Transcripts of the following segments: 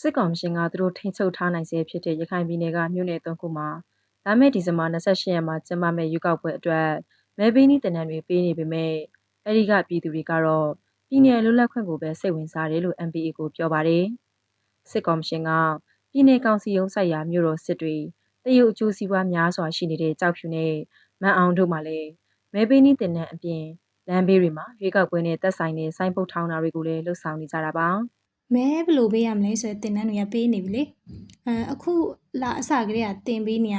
စစ်ကောင်ရှင်ကသူတို့ထိန်းချုပ်ထားနိုင်စေဖြစ်တဲ့ရခိုင်ပြည်နယ်ကမြို့နယ်သုံးခုမှာလာမယ့်ဒီဇင်ဘာ28ရက်မှာကျင်းပမယ့်ရွေးကောက်ပွဲအတွက်မဲပေးနည်းတနံတွေပေးနေပေမဲ့အဲဒီကပြည်သူတွေကတော့ပြည်နယ်လွတ်လပ်ခွင့်ကိုပဲစိတ်ဝင်စားတယ်လို့ MPA ကိုပြောပါတယ်စစ်ကောင်ရှင်ကပြည်နယ်ကောင်စီရုံးဆိုင်ရာမြို့တော်စစ်တွေတရုတ်အကျိုးစီးပွားများစွာရှိနေတဲ့ကြောက်ဖြူနဲ့မန်အောင်တို့မှလည်းမဲပေးနည်းတနံအပြင်လမ်းဘေးတွေမှာရွေးကောက်ပွဲနဲ့သက်ဆိုင်တဲ့စိုင်းပုတ်ထောင်းတာတွေကိုလည်းလှုပ်ဆောင်နေကြတာပါ မဲဘယ်လိုပေးရမလဲဆိုတဲ့တင်တန်းတွေကပေးနေပြီလေအဲအခုလာအစကလေးကတင်ပေးနေရ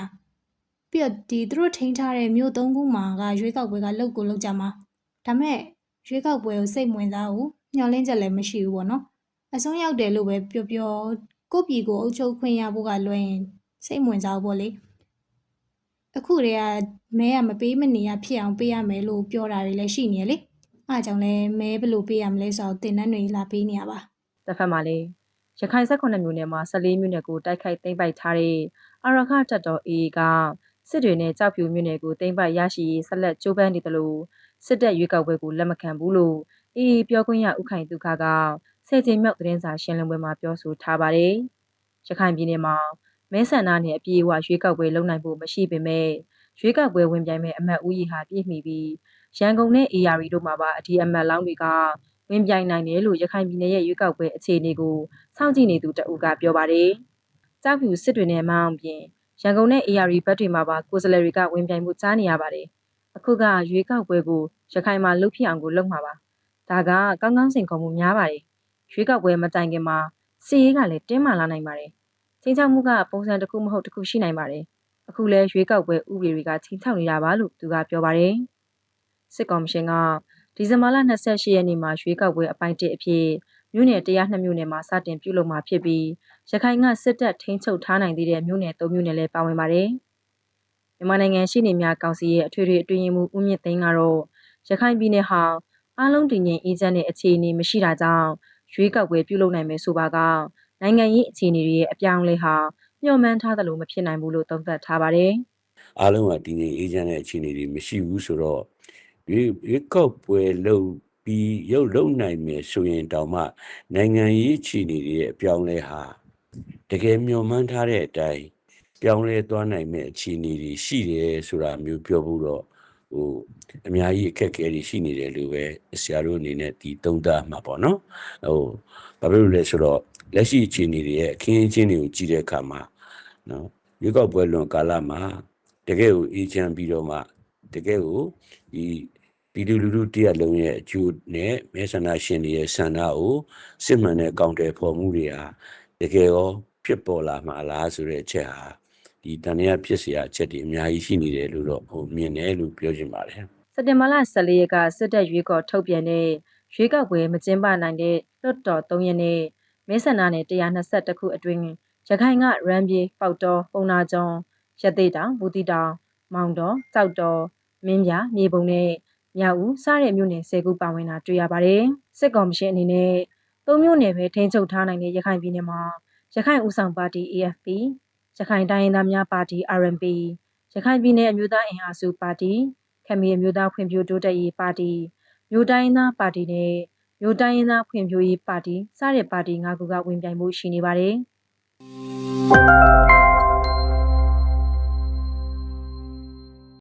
ပြီးတော့ဒီသူတို့ထိန်းထားတဲ့မြို့သုံးခုမှာကရွေးကောက်ပွဲကလောက်ကိုလောက်ကြမှာဒါမဲ့ရွေးကောက်ပွဲကိုစိတ်မဝင်စားဘူးညှော်လင့်ချက်လည်းမရှိဘူးပေါ့နော်အဆုံးရောက်တယ်လို့ပဲပြောပြောကိုယ့်ပြည်ကိုအုပ်ချုပ်ခွင့်ရဖို့ကလွယ်ရင်စိတ်မဝင်စားဘူးပေါ့လေအခုတည်းကမဲကမပေးမနေရဖြစ်အောင်ပေးရမယ်လို့ပြောတာတွေလည်းရှိနေရလေအားကြောင့်လဲမဲဘယ်လိုပေးရမလဲဆိုတော့တင်တန်းတွေလာပေးနေရပါ တစ်ဖက်မှာလည်းရခိုင်၁9မြို့နယ်မှာ14မြို့နယ်ကိုတိုက်ခိုက်သိမ်းပိုက်ထားတဲ့အာရခတပ်တော် AA ကစစ်တွေနဲ့ကြောက်ဖြူမြို့နယ်ကိုသိမ်းပိုက်ရရှိရေးဆက်လက်ကြိုးပမ်းနေတယ်လို့စစ်တပ်ရွေးကောက်ပွဲကိုလက်မခံဘူးလို့ AA ပြောခွင့်ရဥခိုင်ဒုက္ခကဆယ်ချိန်မြောက်သတင်းစာရှင်းလင်းပွဲမှာပြောဆိုထားပါတယ်။ရခိုင်ပြည်နယ်မှာမဲဆန္ဒနယ်အပြေအဝရွေးကောက်ပွဲလုပ်နိုင်ဖို့မရှိပေမဲ့ရွေးကောက်ပွဲဝင်ပြိုင်မဲ့အမတ်ဦးရီဟာပြည့်မီပြီးရန်ကုန်နဲ့ AR တို့မှာပါအဒီအမတ်လောင်းတွေက ဝင်ပြိုင်နိုင်တယ်လို့ရခိုင်ပြည်နယ်ရဲ့ရွေးကောက်ပွဲအခြေအနေကိုစောင့်ကြည့်နေသူတအူးကပြောပါတယ်။ကြောက်ဖြူစစ်တွေနဲ့မအောင်ပြင်ရန်ကုန်နဲ့ AR ဘက်တွေမှာပါကိုယ်စားလှယ်တွေကဝင်ပြိုင်မှုကြားနေရပါတယ်။အခုကရွေးကောက်ပွဲကိုရခိုင်မှာလှုပ်ဖြစ်အောင်ကိုလုပ်မှာပါ။ဒါကကောင်းကောင်းစင်ခေါ်မှုများပါတယ်။ရွေးကောက်ပွဲမတိုင်ခင်မှာစီရေးကလည်းတင်းမာလာနိုင်ပါတယ်။ချင်းချောက်မှုကပုံစံတစ်ခုမဟုတ်တစ်ခုရှိနိုင်ပါတယ်။အခုလဲရွေးကောက်ပွဲဥပဒေတွေကချင်းချောက်နေတာပါလို့သူကပြောပါတယ်။စစ်ကော်မရှင်က ဒီဇင်ဘာလ28ရက်နေ့မှာရွေးကောက်ပွဲအပိုင်း1အဖြစ်မြို့နယ်102မြို့နယ်မှာစတင်ပြုလုပ်မှာဖြစ်ပြီးရခိုင်ကစစ်တပ်ထိန်းချုပ်ထားနိုင်သေးတဲ့မြို့နယ်3မြို့နယ်လည်းပါဝင်ပါတယ်။မြန်မာနိုင်ငံရှိနေများကောင်စီရဲ့အထွေထွေအတွင်းရေးမှူးဦးမြင့်သိန်းကတော့ရခိုင်ပြည်နယ်ဟာအားလုံးတည်ငြိမ်အေးချမ်းတဲ့အခြေအနေမရှိတာကြောင့်ရွေးကောက်ပွဲပြုလုပ်နိုင်မယ်ဆိုပါကနိုင်ငံရေးအခြေအနေတွေရဲ့အပြောင်းအလဲဟာညှော်မှန်းထားသလိုမဖြစ်နိုင်ဘူးလို့သုံးသပ်ထားပါတယ်။အားလုံးကတည်ငြိမ်အေးချမ်းတဲ့အခြေအနေတွေမရှိဘူးဆိုတော့ ဒီဒီကောက်ပွဲလုံးပြီးရုပ်လုံးနိုင်မယ်ဆိုရင်တောင်မှနိုင်ငံရေးအခြေအနေတွေရဲ့အပြောင်းလဲဟာတကယ်မျှော်မှန်းထားတဲ့အတိုင်းပြောင်းလဲသွားနိုင်မဲ့အခြေအနေတွေရှိတယ်ဆိုတာမျိုးပြောဖို့တော့ဟိုအများကြီးအခက်အခဲတွေရှိနေတယ်လို့ပဲဆရာတို့အနေနဲ့ဒီသုံးသပ်မှာပေါ့နော်ဟိုဘာဖြစ်လို့လဲဆိုတော့လက်ရှိအခြေအနေတွေရဲ့အခင်းအကျင်းတွေကိုကြည့်တဲ့အခါမှာနော်ရွေးကောက်ပွဲလွန်ကာလမှာတကယ်ကိုအေးချမ်းပြီးတော့မှတကယ်ကိုဒီ ပြည်သူလူထုတရက်လုံးရဲ့အကျိုးနဲ့မဲဆန္ဒရှင်တွေရဲ့ဆန္ဒကိုစစ်မှန်တဲ့ကောင်တယ်ဖော်မှုတွေဟာတကယ်ရောဖြစ်ပေါ်လာမှာလားဆိုတဲ့အချက်ဟာဒီတန်ရဖြစ်เสียအချက်တွေအများကြီးရှိနေတယ်လို့တော့ဟိုမြင်တယ်လို့ပြောချင်ပါတယ် စက်တင်ဘာလ14ရက်ကစစ်တပ်ရွေးကော်ထုတ်ပြန်တဲ့ရွေးကောက်ပွဲမကျင်းပနိုင်တဲ့လွတ်တော်3ရက်နဲ့မဲဆန္ဒနယ်122ခုအတွင်းရခိုင်ကရန်ပြေပေါတော်ပုံနာကျော်ရသေးတောင်ဘူတီတောင်မောင်တော်ကြောက်တော်မင်းပြမြေပုံနဲ့ မြောက်ဦးစတဲ့မြို့နယ်10ခုပါဝင်တာတွေ့ရပါတယ်စစ်ကောင်မရှင်အနေနဲ့သုံးမြို့နယ်ပဲထိန်းချုပ်ထားနိုင်တဲ့ရခိုင်ပြည်နယ်မှာရခိုင်ဦးဆောင်ပါတီ AFP ရခိုင်တိုင်းရင်းသားများပါတီ RNP ရခိုင်ပြည်နယ်အမျိုးသားအင်အားစုပါတီခမီအမျိုးသားဖွံ့ဖြိုးတိုးတက်ရေးပါတီမြို့တိုင်းသားပါတီနဲ့မြို့တိုင်းရင်းသားဖွံ့ဖြိုးရေးပါတီစတဲ့ပါတီ၅ခုကဝင်ပြိုင်မှုရှိနေပါတယ်။